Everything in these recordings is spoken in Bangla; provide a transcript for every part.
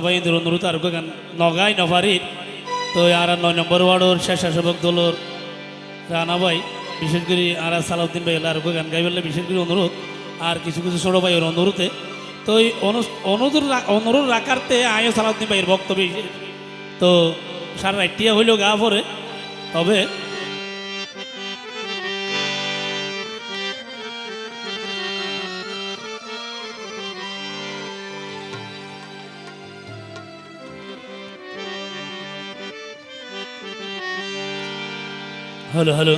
ভাইদের অনুরোধ আর গান নগাই নভারির তো আর নয় নম্বর ওয়ার্ডর স্বেচ্ছাসেবক দলের রানা ভাই, বিশেষ করে আর সালাউদ্দিন ভাই আর গান গাই বললে বিশেষ করে অনুরোধ। আর কিছু কিছু ছোট ভাইয়ের অনুরোধে। তো এই অনু- অনুরোধ অনুরোধ রাখারতে আয়ো সালাউদ্দিন ভাইয়ের বক্তব্য। তো সারা রাইটিয়া হইল গা পরে তবে হ্যালো হ্যালো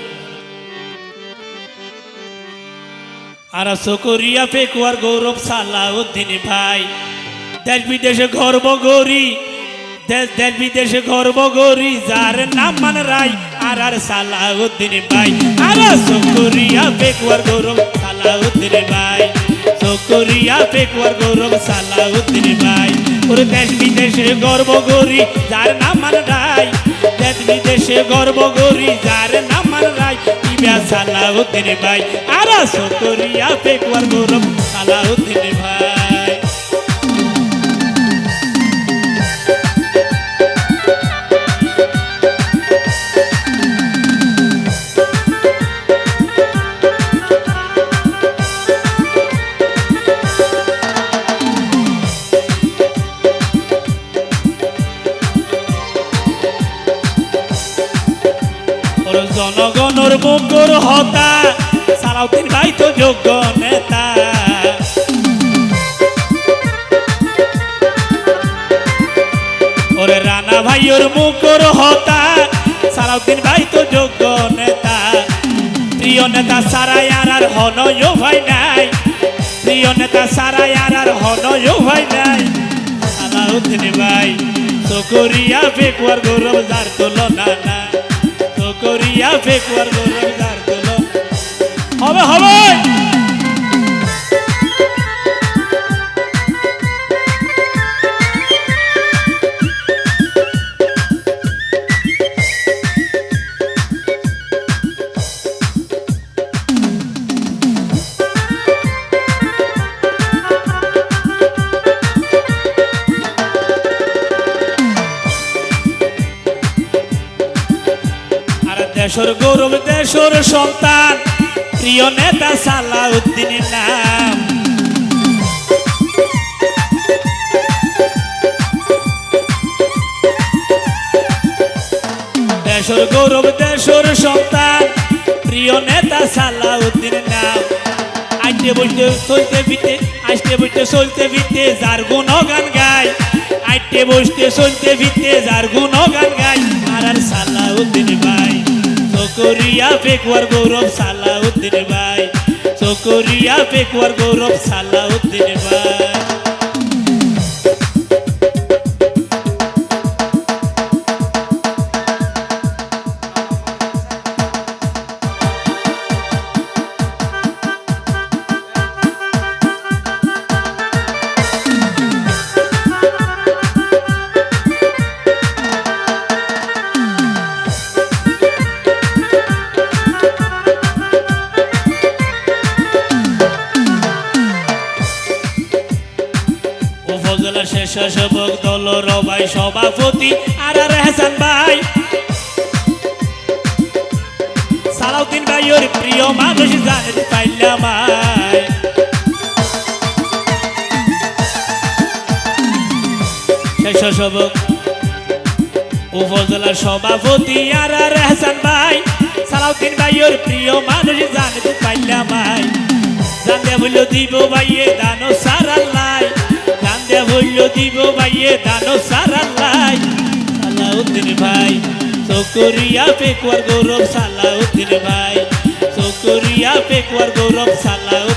আর সকরিয়া পেকুয়ার গৌরব সালাউদ্দিন ভাই। দেশ বিদেশে গর্ব গরি দেশ দেশ বিদেশে গর্ব গরি যার নাম মান রাই আর আর সালাউদ্দিন ভাই। আর সকরিয়া পেকুয়ার গৌরব সালাউদ্দিন ভাই। সকরিয়া পেকুয়ার গৌরব সালাউদ্দিন ভাই। ওর দেশ বিদেশে গর্ব গরি যার নাম মান রাই বিদেশে গর্ব গরি যার নাম রায় ইবা সালাউদ্দিন ভাই। আর সতরিয়া পেকুয়ার গৌরব সালাউদ্দিন ভাই। জনগণর মুখর হতা। সালাউদ্দিন ভাই তো যোগ্য নেতা। ওরে রানা ভাইয়ের মুখর হতা, সালাউদ্দিন ভাই তো যোগ্য নেতা। প্রিয় নেতা সারাই আর আর হনয় ভাই নাই। প্রিয় নেতা সারাই আর আর হনয় ভাই নাই। সালাউদ্দিন ভাই সকরিয়া পেকুয়ার গৌরব যার তুলনা না সকরিয়া বেকুয়ার যার তুলনা হবে হবে! দেশর গৌরব, দেশর সন্তান। প্রিয় নেতা সালাউদ্দিনের নাম দেশর গৌরব, দেশর সন্তান। প্রিয় নেতা সালাউদ্দিনের নাম আইতে বইতে চলতে ফিতে আইতে বইতে চলতে ফিতে যার গুণ গান গায়। আইতে বসতে চলতে ফিতে যার গুণ গান গায়। আর সালাউদ্দিন ভাই। চকরিয়া পেকুয়ার গৌরব সালাউদ্দিন ভাই। চকরিয়া পেকুয়ার গৌরব সালাউদ্দিন ভাই। স্বেচ্ছাসেবক দল রবাই সভাপতি আর আর হাসান ভাই। সালাউদ্দিন ভাইয়ের প্রিয় মানুষ জানতে পাইলাম সভাপতি আর আর হাসান ভাই। সালাউদ্দিন প্রিয় মানুষ জানতে পাইলাম। জানতে দিব ভাইয়ে দানো সারাল্লাই বলল দিব ভাইয়ে, দানো সারাল্লাই সালাউদ্দিন ভাই সকরিয়া পেকুয়ার গৌরব, সালাউদ্দিন ভাই। সকরিয়া পেকুয়ার গৌরব, সালাউদ্দিন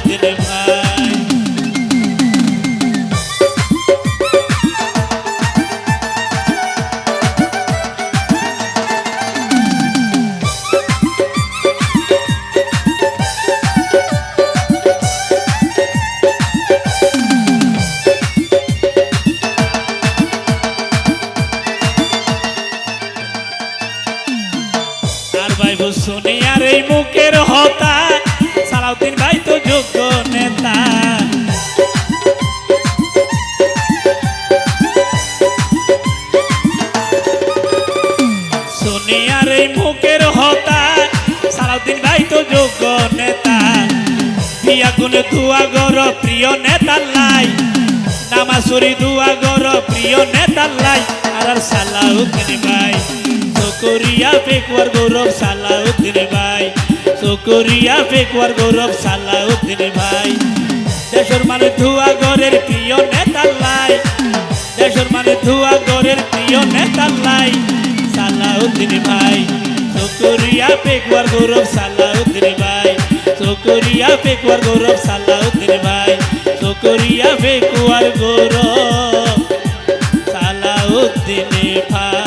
গো সোনিয়ার এই মুখের হতা। সালাউদ্দিন ভাই তো যোগ্য নেতা। সোনিয়ার এই মুখের হতা, সালাউদ্দিন ভাই তো যোগ্য নেতা। বিয়া গুনে দুয়া গর প্রিয় নেতা লাই। নামাজুরি দুয়া গর প্রিয় নেতা লাই। আর সালাউদ্দিন ভাই। চকরিয়া পেকুয়ার গৌরব সালাউদ্দিন ভাই। চকরিয়া পেকুয়ার গৌরব সালাউদ্দিন ভাই। দেশের মানে ধুয়া গরের প্রিয় নেতার লাই। দেশের মানে ধুয়া গরের প্রিয় নেতার লাই। সালাউদ্দিন ভাই, চকরিয়া পেকুয়ার গৌরব সালাউদ্দিন ভাই। চকরিয়া পেকুয়ার গৌরব সালাউদ্দিন ভাই। চকরিয়া পেকুয়ার গৌরব সালাউদ্দিন ভাই।